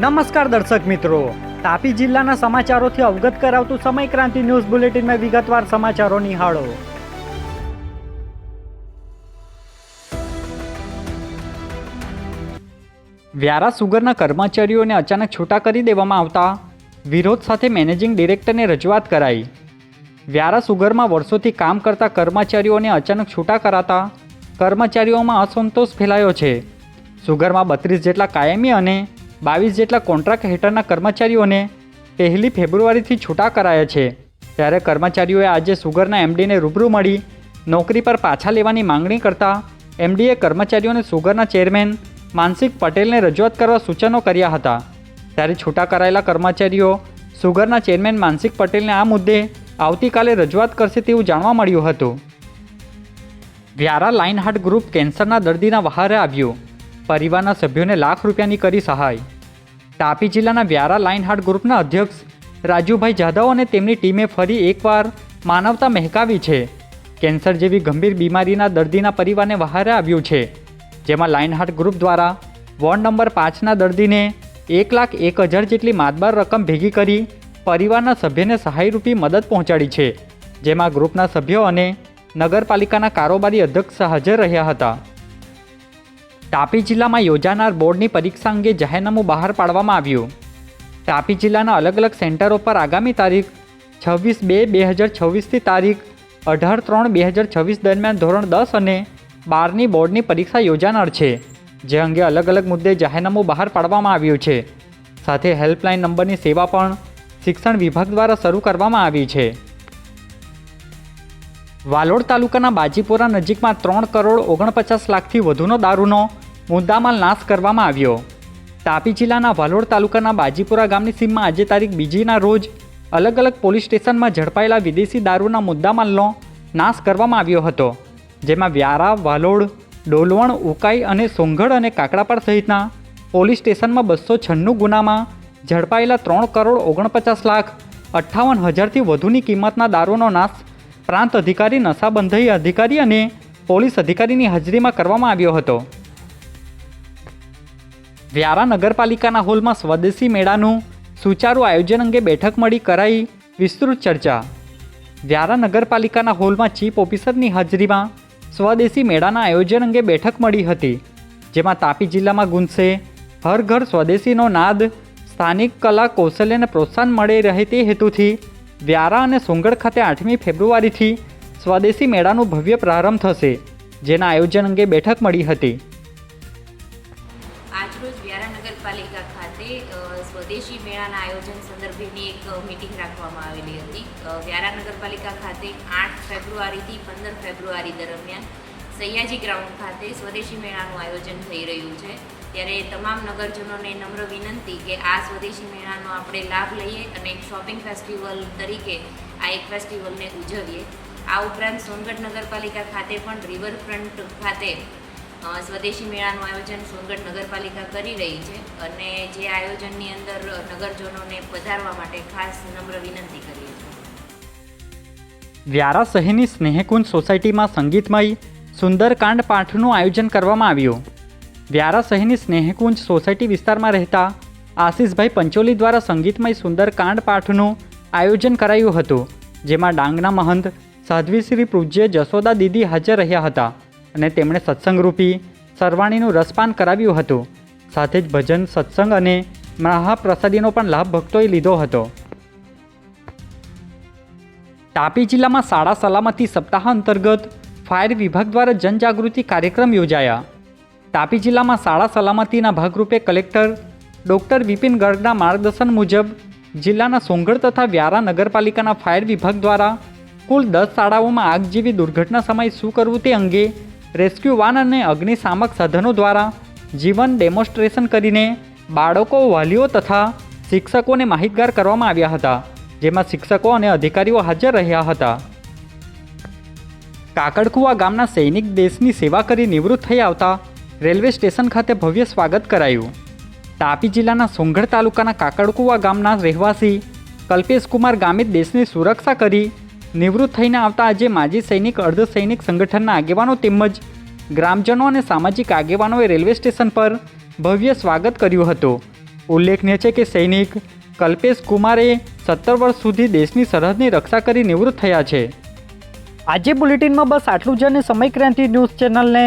નમસ્કાર દર્શક મિત્રો. તાપી જિલ્લાના સમાચારોથી અવગત કરાવતું સમય ક્રાંતિ ન્યૂઝ બુલેટિનમાં વિગતવાર સમાચારો નિહાળો. વ્યારા સુગરના કર્મચારીઓને અચાનક છૂટા કરી દેવામાં આવતા વિરોધ સાથે મેનેજિંગ ડિરેક્ટરને રજૂઆત કરાઈ. વ્યારા સુગરમાં વર્ષોથી કામ કરતા કર્મચારીઓને અચાનક છૂટા કરાતા કર્મચારીઓમાં અસંતોષ ફેલાયો છે. સુગરમાં બત્રીસ જેટલા કાયમી અને બાવીસ જેટલા કોન્ટ્રાક્ટ હેઠળના કર્મચારીઓને પહેલી ફેબ્રુઆરીથી છૂટા કરાયા છે. ત્યારે કર્મચારીઓએ આજે સુગરના એમડીને રૂબરૂ મળી નોકરી પર પાછા લેવાની માંગણી કરતા એમડીએ કર્મચારીઓને સુગરના ચેરમેન માનસિક પટેલને રજૂઆત કરવા સૂચનો કર્યા હતા. ત્યારે છૂટા કરાયેલા કર્મચારીઓ સુગરના ચેરમેન માનસિક પટેલને આ મુદ્દે આવતીકાલે રજૂઆત કરશે તેવું જાણવા મળ્યું હતું. વ્યારા લાઇનહાર્ટ ગ્રુપ કેન્સરના દર્દીના વહારે આવ્યું. પરિવારના સભ્યોને લાખ રૂપિયાની કરી સહાય. તાપી જિલ્લાના વ્યારા લાઇન હાર્ટ ગ્રુપના અધ્યક્ષ રાજુભાઈ જાધવ અને તેમની ટીમે ફરી એકવાર માનવતા મહેકાવી છે. કેન્સર જેવી ગંભીર બીમારીના દર્દીના પરિવારને વહારે આવ્યું છે. જેમાં લાઇન હાર્ટ ગ્રુપ દ્વારા વોર્ડ નંબર પાંચના દર્દીને એક લાખ એક હજાર જેટલી માતબાર રકમ ભેગી કરી પરિવારના સભ્યને સહાયરૂપી મદદ પહોંચાડી છે. જેમાં ગ્રુપના સભ્યો અને નગરપાલિકાના કારોબારી અધ્યક્ષ હાજર રહ્યા હતા. તાપી જિલ્લામાં યોજાનાર બોર્ડની પરીક્ષા અંગે જાહેરનામું બહાર પાડવામાં આવ્યું. તાપી જિલ્લાના અલગ અલગ સેન્ટરો પર આગામી તારીખ છવ્વીસ બે બે હજાર છવ્વીસથી તારીખ અઢાર ત્રણ બે હજાર છવ્વીસ દરમિયાન ધોરણ દસ અને બારની બોર્ડની પરીક્ષા યોજાનાર છે, જે અંગે અલગ અલગ મુદ્દે જાહેરનામું બહાર પાડવામાં આવ્યું છે. સાથે હેલ્પલાઇન નંબરની સેવા પણ શિક્ષણ વિભાગ દ્વારા શરૂ કરવામાં આવી છે. વાલોડ તાલુકાના બાજીપુરા નજીકમાં ત્રણ કરોડ ઓગણપચાસ લાખથી વધુનો દારૂનો મુદ્દામાલ નાશ કરવામાં આવ્યો. તાપી જિલ્લાના વાલોડ તાલુકાના બાજીપુરા ગામની સીમમાં આજે તારીખ બીજીના રોજ અલગ અલગ પોલીસ સ્ટેશનમાં ઝડપાયેલા વિદેશી દારૂના મુદ્દામાલનો નાશ કરવામાં આવ્યો હતો, જેમાં વ્યારા, વાલોડ, ડોલવણ, ઉકાઈ અને સોંગઢ અને કાકડાપાડ સહિતના પોલીસ સ્ટેશનમાં બસો છન્નું ગુનામાં ઝડપાયેલા ત્રણ કરોડ ઓગણપચાસ લાખ અઠ્ઠાવન હજારથી વધુની કિંમતના દારૂનો નાશ પ્રાંત અધિકારી નશાબંધી અધિકારી અને પોલીસ અધિકારીની હાજરીમાં કરવામાં આવ્યો હતો. વ્યારા નગરપાલિકાના હોલમાં સ્વદેશી મેળાનું સુચારુ આયોજન અંગે બેઠક મળી કરાઈ વિસ્તૃત ચર્ચા. વ્યારા નગરપાલિકાના હોલમાં ચીફ ઓફિસરની હાજરીમાં સ્વદેશી મેળાના આયોજન અંગે બેઠક મળી હતી, જેમાં તાપી જિલ્લામાં ગુંજશે, હર ઘર સ્વદેશીનો નાદ, સ્થાનિક કલા કૌશલ્યને પ્રોત્સાહન મળે રહે તે હેતુથી વ્યારા અને સોંગઢ ખાતે આઠમી ફેબ્રુઆરીથી સ્વદેશી મેળાનું ભવ્ય પ્રારંભ થશે, જેના આયોજન અંગે બેઠક મળી હતી. આજરોજ વ્યારા નગરપાલિકા ખાતે સ્વદેશી મેળાના આયોજન સંદર્ભેની એક મિટિંગ રાખવામાં આવેલી હતી. વ્યારા નગરપાલિકા ખાતે આઠ ફેબ્રુઆરીથી પંદર ફેબ્રુઆરી દરમિયાન સયાજી ગ્રાઉન્ડ ખાતે સ્વદેશી મેળાનું આયોજન થઈ રહ્યું છે. ત્યારે તમામ નગરજનોને નમ્ર વિનંતી કે આ સ્વદેશી મેળાનો આપણે લાભ લઈએ અને એક શોપિંગ ફેસ્ટિવલ તરીકે આ એક ફેસ્ટિવલને ઉજવીએ. આ ઉપરાંત સોનગઢ નગરપાલિકા ખાતે પણ રિવરફ્રન્ટ ખાતે સ્વદેશી મેળાનું આયોજન સોનગઢ નગરપાલિકા કરી રહી છે અને જે આયોજનની અંદર નગરજનોને પધારવા માટે ખાસ નમ્ર વિનંતી કરીએ છીએ. વ્યારા શહેરની સ્નેહકુંજ સોસાયટીમાં સંગીતમય સુંદરકાંડ પાઠનું આયોજન કરવામાં આવ્યું. વ્યારા શહેરની સ્નેહકુંજ સોસાયટી વિસ્તારમાં રહેતા આશીષભાઈ પંચોલી દ્વારા સંગીતમય સુંદરકાંડ પાઠનું આયોજન કરાયું હતું, જેમાં ડાંગના મહંત સાધ્વી શ્રી પૂજ્ય જશોદા દીદી હાજર રહ્યા હતા અને તેમણે સત્સંગરૂપી સરવાણીનું રસપાન કરાવ્યું હતું. સાથે જ ભજન, સત્સંગ અને મહાપ્રસાદીનો પણ લાભ ભક્તોએ લીધો હતો. તાપી જિલ્લામાં શાળા સલામતી સપ્તાહ અંતર્ગત ફાયર વિભાગ દ્વારા જનજાગૃતિ કાર્યક્રમ યોજાયા. તાપી જિલ્લામાં શાળા સલામતીના ભાગરૂપે કલેક્ટર ડૉક્ટર વિપિન ગર્ગના માર્ગદર્શન મુજબ જિલ્લાના સોંગઢ તથા વ્યારા નગરપાલિકાના ફાયર વિભાગ દ્વારા કુલ દસ શાળાઓમાં આગ જેવી દુર્ઘટના સમયે શું કરવું તે અંગે રેસ્ક્યુ વાન અને અગ્નિશામક સાધનો દ્વારા જીવન ડેમોન્સ્ટ્રેશન કરીને બાળકો, વાલીઓ તથા શિક્ષકોને માહિતગાર કરવામાં આવ્યા હતા, જેમાં શિક્ષકો અને અધિકારીઓ હાજર રહ્યા હતા. કાકડકુવા ગામના સૈનિક દેશની સેવા કરી નિવૃત્ત થઈ આવતા રેલવે સ્ટેશન ખાતે ભવ્ય સ્વાગત કરાયું. તાપી જિલ્લાના સોંગઢ તાલુકાના કાકડકુવા ગામના રહેવાસી કલ્પેશકુમાર ગામિત દેશની સુરક્ષા કરી નિવૃત્ત થઈને આવતા આજે માજી સૈનિક, અર્ધ સૈનિક સંગઠનના આગેવાનો તેમજ ગ્રામજનો અને સામાજિક આગેવાનોએ રેલવે સ્ટેશન પર ભવ્ય સ્વાગત કર્યું હતું. ઉલ્લેખનીય છે કે સૈનિક કલ્પેશ કુમારે સત્તર વર્ષ સુધી દેશની સરહદની રક્ષા કરી નિવૃત્ત થયા છે. આજે બુલેટિનમાં બસ આટલું જ અને સમય ક્રાંતિ ન્યૂઝ ચેનલને